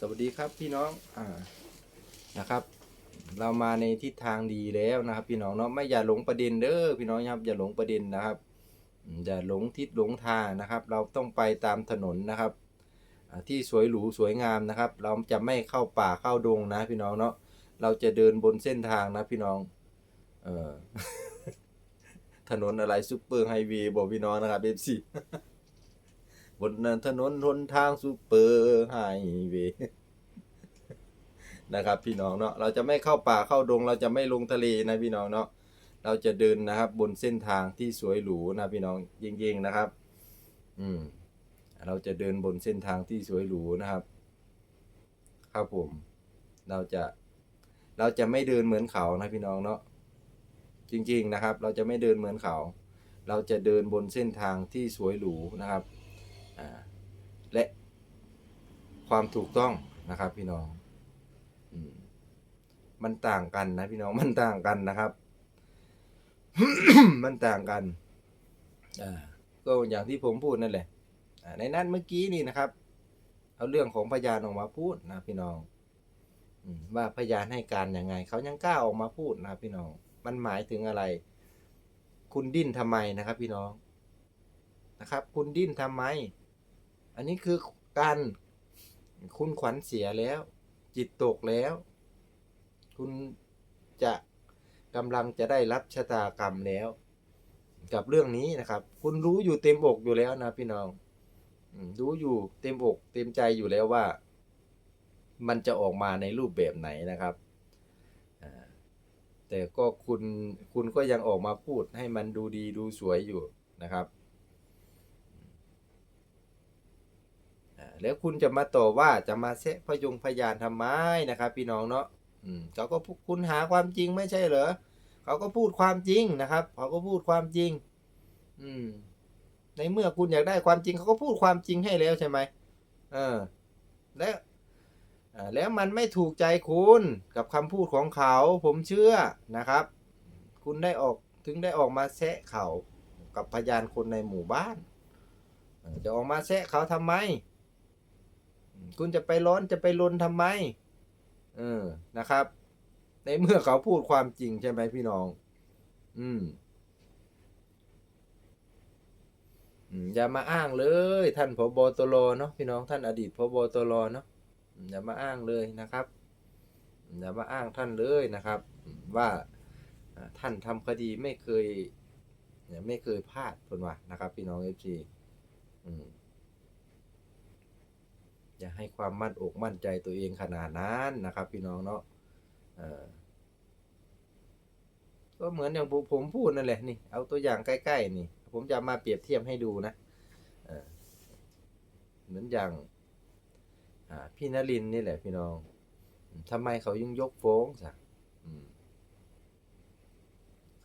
สวัสดีครับพี่น้องอ่านะครับ เรามาในทิศทางดีแล้วนะครับ พี่น้องเนาะไม่อย่าหลงประเด็นเด้อพี่น้องครับอย่าหลงประเด็นนะครับอืมอย่าหลงทิศหลงทางนะครับ เราต้องไปตามถนนนะครับอ่าที่สวยหรูสวยงามนะครับ เราจะไม่เข้าป่าเข้าดงนะ พี่น้องเนาะเราจะเดินบนเส้นทางนะพี่น้องเออถนนอะไรซุปเปอร์ไฮเวย์บอกพี่น้องนะครับเอฟซี บนถนนหนทางซูเปอร์ไฮเวย์นะครับ พี่น้องเนาะเราจะไม่เข้าป่าเข้าดง เราจะไม่ลงทะเลนะพี่น้องเนาะเราจะเดินนะครับ บนเส้นทางที่สวยหรูนะพี่น้องยิ่งๆนะครับ อืม เราจะเดินบนเส้นทางที่สวยหรูนะครับ ครับผม เราจะ เราจะไม่เดินเหมือนเขานะพี่น้องเนาะจริง ๆนะครับ เราจะไม่เดินเหมือนเขา เราจะเดินบนเส้นทางที่สวยหรูนะครับ และความถูกต้องนะครับ พี่น้องมันต่างกันนะพี่น้องมันต่างกันนะครับ มันต่างกันก็อย่างที่ผมพูดนั่นแหละในนั้นเมื่อกี้นี่นะครับ เอาเรื่องของพยานออกมาพูดนะพี่น้องว่าพยานให้การยังไง เขายังกล้าออกมาพูดนะพี่น้อง มันหมายถึงอะไร คุณดิ้นทำไมนะครับ พี่น้องนะครับ คุณดิ้นทำไม อันนี้คือการคุณขวัญเสียแล้ว จิตตกแล้ว คุณจะกำลังจะได้รับชะตากรรมแล้ว กับเรื่องนี้นะครับ คุณรู้อยู่เต็มอกอยู่แล้วนะพี่น้องรู้อยู่เต็มอกเต็มใจอยู่แล้วว่า มันจะออกมาในรูปแบบไหนนะครับแต่ก็คุณคุณก็ยังออกมาพูดให้มันดูดีดูสวยอยู่นะครับ อ่า แล้วคุณจะมาต่อว่าจะมาเซะพยงพยานทำไมนะครับ พี่น้องเนาะอืมเขาก็คุณหาความจริงไม่ใช่เหรอเขาก็พูดความจริงนะครับเขาก็พูดความจริง อืม ในเมื่อคุณอยากได้ความจริงเขาก็พูดความจริงให้แล้วใช่ไหมเออ แล้วอ่าแล้วมันไม่ถูกใจคุณกับคำพูดของเขา ผมเชื่อนะครับ คุณได้ออกถึงได้ออกมาแซะเขากับพยานคนในหมู่บ้าน จะออกมาแซะเขาทำไม คุณจะไปร้อนจะไปลนทำไม เออนะครับ ในเมื่อเขาพูดความจริงใช่ไหมพี่น้อง อืมอย่ามาอ้างเลย ท่านพบตรเนาะพี่น้องท่านอดีตพบตรเนาะอย่ามาอ้างเลยนะครับ อย่ามาอ้างท่านเลยนะครับ ว่าท่านทำคดีไม่เคยเนี่ยไม่เคยพลาดเพิ่นว่านะครับ พี่น้องเอฟซีอืม อย่า ให้ความมั่นอกมั่นใจตัวเองขนาดนั้นนะครับ พี่น้องเนาะก็เหมือนอย่างผมพูดนั่นแหละนี่ เอาตัวอย่างใกล้ๆนี่ ผมจะมาเปรียบเทียบให้ดูนะเหมือนอย่างพี่นรินนี่แหละพี่น้องทำไมเขายังยกฟ้องสักอืม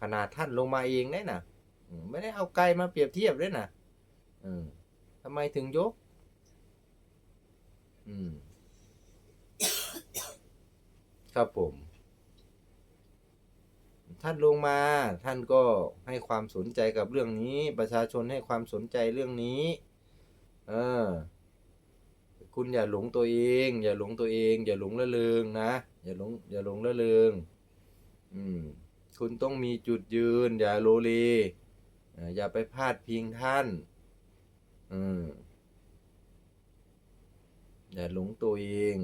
ขนาดท่านลงมาเองได้นะไม่ได้เอาไกลมาเปรียบเทียบด้วยนะทำไมถึงยก อืม ครับผม ท่านลงมา ท่านก็ให้ความสนใจกับเรื่องนี้ ประชาชนให้ความสนใจเรื่องนี้ เออ คุณอย่าหลงตัวเอง อย่าหลงตัวเอง อย่าหลงละเลงนะ อย่าหลง อย่าหลงละเลงอืม คุณต้องมีจุดยืน อย่าโลเลเอออย่าไปพาดพิงท่าน อืม อย่าหลงตัวเอง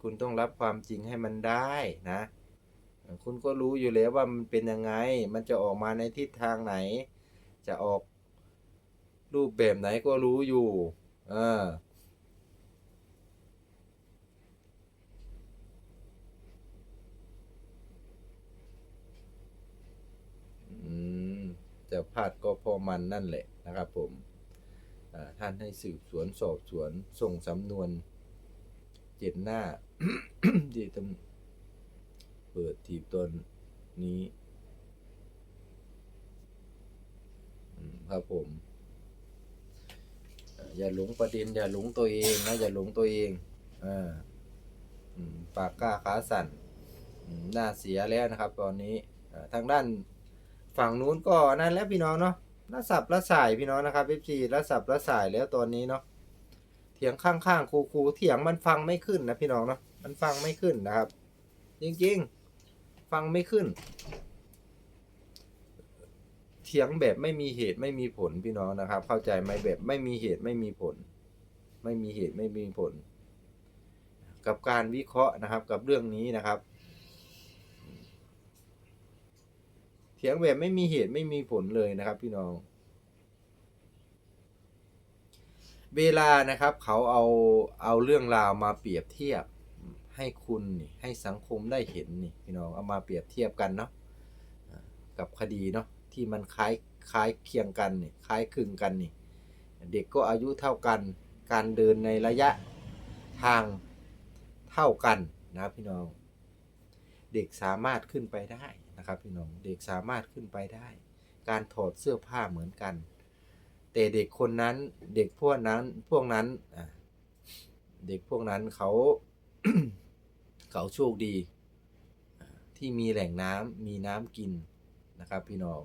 คุณต้องรับความจริงให้มันได้นะ คุณก็รู้อยู่แล้วว่ามันเป็นยังไง มันจะออกมาในทิศทางไหน จะออกรูปแบบไหนก็รู้อยู่ เอออืมจะพลาดก็พอมันนั่นแหละนะครับผมอ่าท่านให้สืบสวนสอบสวนส่งสำนวน เจ็ดหน้าที่ตำเปิดทีบตนนี้ครับผม อย่าหลงประเด็นอย่าหลงตัวเองนะอย่าหลงตัวเองอ่าปากกล้าขาสั่นหน้าเสียแล้วนะครับ ตอนนี้ทางด้านฝั่งนู้นก็นั่นแล้วพี่น้องเนาะละสับละสายพี่น้องนะครับ FC ละสับละสายแล้วตอนนี้เนาะ ถียงข้างๆครูๆเถียงมันฟังไม่ขึ้นนะพี่น้องเนาะมันฟังไม่ขึ้นนะครับ จริงๆ ฟังไม่ขึ้น เถียงแบบไม่มีเหตุไม่มีผลพี่น้องนะครับ เข้าใจไหมแบบไม่มีเหตุไม่มีผล ไม่มีเหตุไม่มีผล กับการวิเคราะห์นะครับ กับเรื่องนี้นะครับ เถียงแบบไม่มีเหตุไม่มีผลเลยนะครับ พี่น้อง เวลานะครับเขาเอาเอาเรื่องราวมาเปรียบเทียบให้คุณนี่ให้สังคมได้เห็นนี่พี่น้องเอามาเปรียบเทียบกันเนาะกับคดีเนาะที่มันคล้ายคล้ายเคียงกันนี่คล้ายคลึงกันนี่เด็กก็อายุเท่ากันการเดินในระยะทางเท่ากันนะครับพี่น้อง เด็กสามารถขึ้นไปได้นะครับพี่น้องเด็กสามารถขึ้นไปได้ การถอดเสื้อผ้าเหมือนกัน แต่เด็กคนนั้นเด็กพวกนั้นพวกนั้นเด็กพวกนั้นเขาเขาโชคดี ที่มีแหล่งน้ำมีน้ำกินนะครับพี่น้อง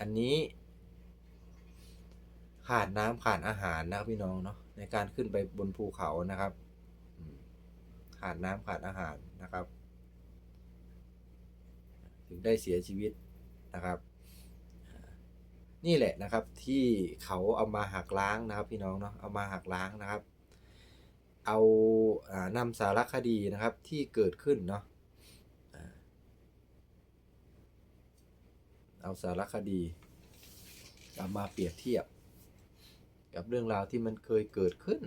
อันนี้ ขาดน้ำขาดอาหารนะครับพี่น้องเนาะในการขึ้นไปบนภูเขานะครับขาดน้ำขาดอาหารนะครับ ถึงได้เสียชีวิตนะครับ นี่แหละนะครับที่เขาเอามาหักล้างนะครับพี่น้องเนาะเอามาหักล้างนะครับ เอานำสารคดีนะครับที่เกิดขึ้นเนาะเอาสารคดีเอามาเปรียบเทียบ กับเรื่องราวที่มันเคยเกิดขึ้น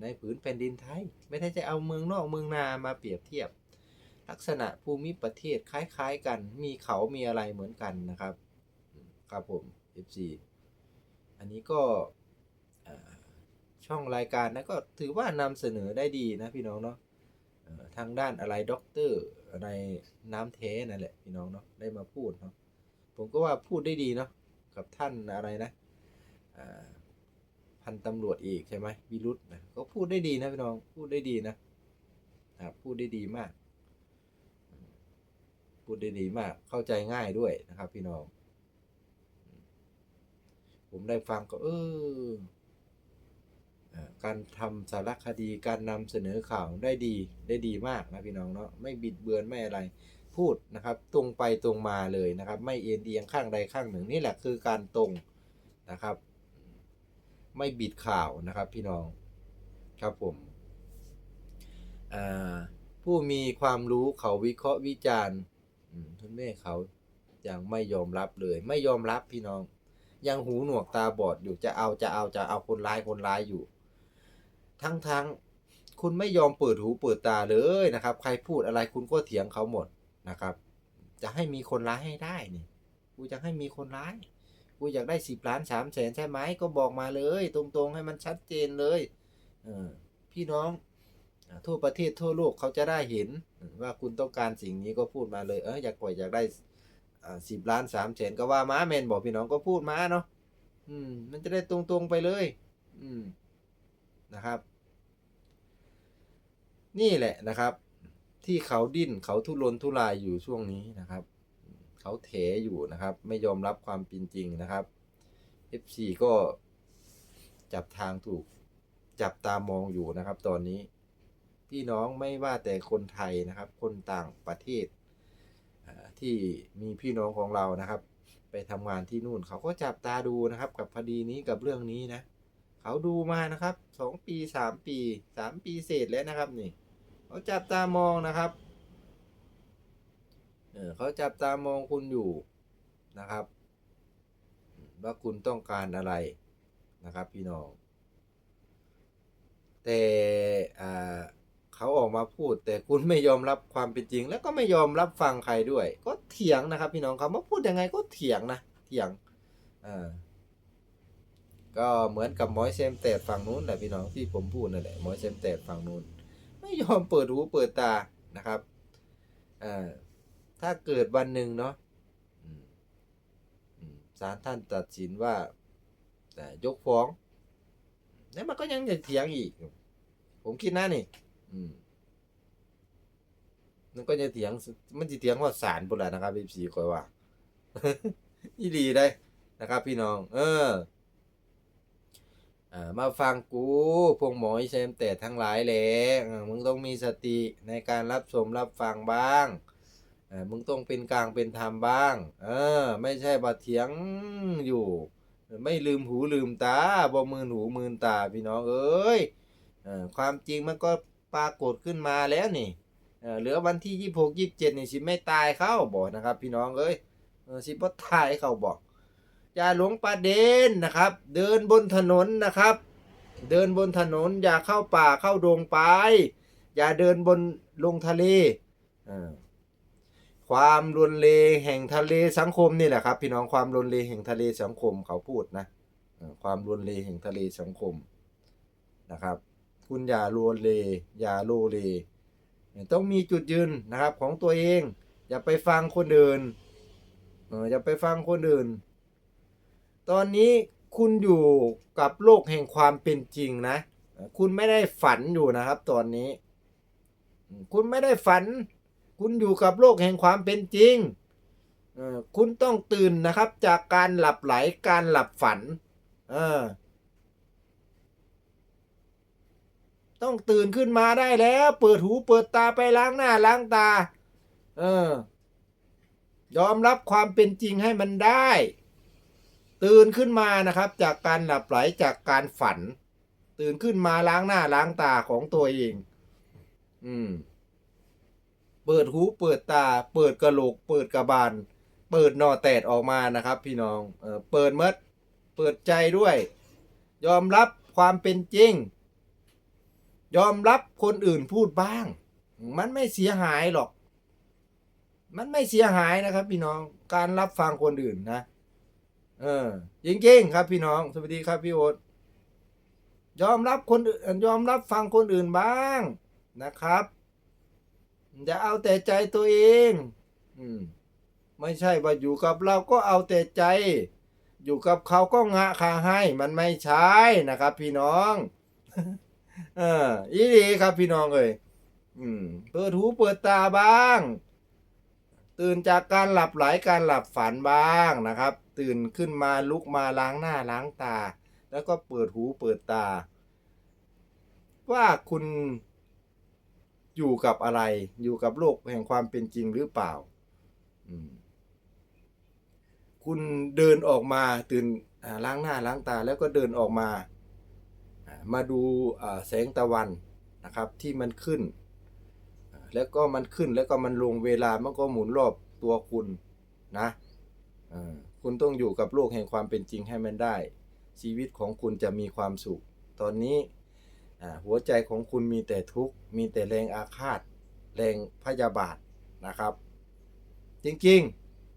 ในผืนแผ่นดินไทย ไม่ได้จะเอาเมืองนอกเมืองนามาเปรียบเทียบ ลักษณะภูมิประเทศคล้ายๆกัน มีเขามีอะไรเหมือนกันนะครับ ครับผม FC อันนี้ก็ช่องรายการนะก็ถือว่านำเสนอได้ดีนะพี่น้องเนาะทางด้านอะไรด็อกเตอร์ในน้ำแท้นั่นแหละพี่น้องเนาะได้มาพูดเนาะผมก็ว่าพูดได้ดีเนาะกับท่านอะไรนะพันตำรวจเอกใช่ไหมวิรุธนะก็พูดได้ดีนะพี่น้องพูดได้ดีนะครับพูดได้ดีมาก พูดได้ดีมากเข้าใจง่ายด้วยนะครับ พี่น้อง ผมได้ฟังก็ เออการทำสารคดีการนำเสนอข่าวได้ดีได้ดีมากนะพี่น้องเนาะไม่บิดเบือนไม่อะไร พูดนะครับ ตรงไปตรงมาเลยนะครับ ไม่เอ็นเอียงข้างใดข้างหนึ่งนี่แหละคือการตรงนะครับ ไม่บิดข่าวนะครับพี่น้องครับผมผู้มีความรู้เขาวิเคราะห์วิจารณ์อืมคุณแม่เขายังไม่ยอมรับเลย ไม่ยอมรับพี่น้อง ยังหูหนวกตาบอดอยู่จะเอาจะเอาจะเอาคนร้ายคนร้ายอยู่ ทั้งทั้งคุณไม่ยอมเปิดหูเปิดตาเลยนะครับ ใครพูดอะไรคุณก็เถียงเขาหมดนะครับ จะให้มีคนร้ายให้ได้นี่กูจะให้มีคนร้ายกูอยากได้สิบล้านสามแสนใช่ไหมก็บอกมาเลย ตรงๆให้มันชัดเจนเลยเออพี่น้องทั่วประเทศทั่วโลกเขาจะได้เห็นว่าคุณต้องการสิ่งนี้ก็พูดมาเลยเอออยากปล่อยอยากได้ สิบล้านสามแสนก็ว่ามาแมนบอกพี่น้องก็พูดมาเนาะอืม มันจะได้ตรงๆไปเลย อืมนะครับ นี่แหละนะครับ ที่เขาดิ้นเขาทุรนทุรายอยู่ช่วงนี้นะครับ เขาเถอยู่นะครับ ไม่ยอมรับความเป็นจริงนะครับ FC ก็จับทางถูกจับตามองอยู่นะครับ ตอนนี้ พี่น้องไม่ว่าแต่คนไทยนะครับ คนต่างประเทศ ที่มีพี่น้องของเรานะครับ ไปทำงานที่นู่นเขาก็จับตาดูนะครับ กับคดีนี้กับเรื่องนี้นะ เขาดูมานะครับสองปีสามปีสามปีเศษแล้วนะครับนี่ เขาจับตามองนะครับเออเขาจับตามองคุณอยู่นะครับ ว่าคุณต้องการอะไรนะครับ พี่น้อง แต่อ่า ออกมาพูด แต่คุณไม่ยอมรับความเป็นจริง แล้วก็ไม่ยอมรับฟังใครด้วย ก็เถียงนะครับ พี่น้องเขามาพูดยังไงก็เถียงนะเถียงอ่าก็เหมือนกับหมอยเซมเตดฝั่งนู้นแหละพี่น้องที่ผมพูดนั่นแหละหมอยเซมเตดฝั่งนู้น ไม่ยอมเปิดหูเปิดตานะครับอ่าถ้าเกิดวันหนึ่งเนาะศาลท่านตัดสินว่าแต่ยกฟ้อง แล้วมันก็ยังจะเถียงอีก ผมคิดนะนี่ อืม มันก็จะเถียง มันจะเถียงว่าสารบุนแหละนะครับพี่สีคอยว่าอีดีได้นะครับ พี่น้อง เอออ่ามาฟังกูพวกหมออีเซมแต่ทั้งหลายแหละอ่มึงต้องมีสติในการรับชมรับฟังบ้างอ่ามึงต้องเป็นกลางเป็นธรรมบ้าง เออ ไม่ใช่บาเถียงอยู่ ไม่ลืมหูลืมตาบ่มืนหูมืนตาพี่น้องเอ้ยอความจริงมันก็ปรากฏขึ้นมาแล้วนี่ เออเหลือวันที่ยี่หกยี่เจ็ดนี่สิไม่ตายเข้าบอกนะครับ พี่น้องเอ้ยเออสิบ่ตายเขาบอกอย่าหลงประเด็นนะครับ เดินบนถนนนะครับ เดินบนถนนอย่าเข้าป่าเข้าดงไป อย่าเดินบนลงทะเลความรุนเลแห่งทะเลสังคมนี่แหละครับ พี่น้องความรุนเลแห่งทะเลสังคมเขาพูดนะความรุนเลแห่งทะเลสังคมนะครับ คุณอย่ารุนเลอย่าโลเล ต้องมีจุดยืนนะครับของตัวเอง อย่าไปฟังคนอื่นเอออย่าไปฟังคนอื่น ตอนนี้คุณอยู่กับโลกแห่งความเป็นจริงนะ คุณไม่ได้ฝันอยู่นะครับตอนนี้ คุณไม่ได้ฝัน คุณอยู่กับโลกแห่งความเป็นจริง คุณต้องตื่นนะครับจากการหลับไหลการหลับฝัน เออ ต้องตื่นขึ้นมาได้แล้ว เปิดหูเปิดตาไปล้างหน้าล้างตา เออ ยอมรับความเป็นจริงให้มันได้ ตื่นขึ้นมานะครับ จากการหลับไหลจากการฝัน ตื่นขึ้นมาล้างหน้าล้างตาของตัวเอง อืม เปิดหูเปิดตา เปิดกระโหลก เปิดกระบาล เปิดนอแตดออกมานะครับ พี่น้อง เออเปิดมดเปิดใจด้วย ยอมรับความเป็นจริง ยอมรับคนอื่นพูดบ้าง มันไม่เสียหายหรอก มันไม่เสียหายนะครับ พี่น้องการรับฟังคนอื่นนะ เออจริงๆครับ พี่น้องสวัสดีครับพี่โอ๊ตยอมรับคนอื่นยอมรับฟังคนอื่นบ้างนะครับอย่าเอาแต่ใจตัวเอง อืม ไม่ใช่ว่าอยู่กับเราก็เอาแต่ใจ อยู่กับเขาก็งะคาให้ มันไม่ใช่นะครับ พี่น้อง เอออีดีครับพี่น้องเอ้ยอืม เปิดหูเปิดตาบ้าง ตื่นจากการหลับไหลการหลับฝันบ้างนะครับ ตื่นขึ้นมาลุกมาล้างหน้าล้างตา แล้วก็เปิดหูเปิดตา ว่าคุณอยู่กับอะไร อยู่กับโลกแห่งความเป็นจริงหรือเปล่า อืมคุณเดินออกมาตื่นล้างหน้าล้างตาแล้วก็เดินออกมา มาดูแสงตะวันนะครับที่มันขึ้น แล้วก็มันขึ้นแล้วก็มันลงเวลามันก็หมุนรอบตัวคุณนะคุณต้องอยู่กับโลกแห่งความเป็นจริงให้มันได้ ชีวิตของคุณจะมีความสุข ตอนนี้หัวใจของคุณมีแต่ทุกข์ มีแต่แรงอาฆาต แรงพยาบาทนะครับ จริง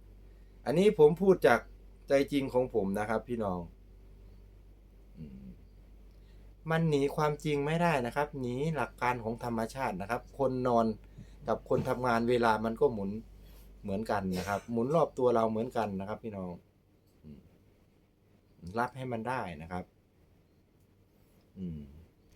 ๆ อันนี้ผมพูดจากใจจริงของผมนะครับพี่น้อง มันหนีความจริงไม่ได้นะครับ หนีหลักการของธรรมชาตินะครับ คนนอนกับคนทำงานเวลามันก็หมุนเหมือนกันนะครับ หมุนรอบตัวเราเหมือนกันนะครับ พี่น้อง รับให้มันได้นะครับ อืม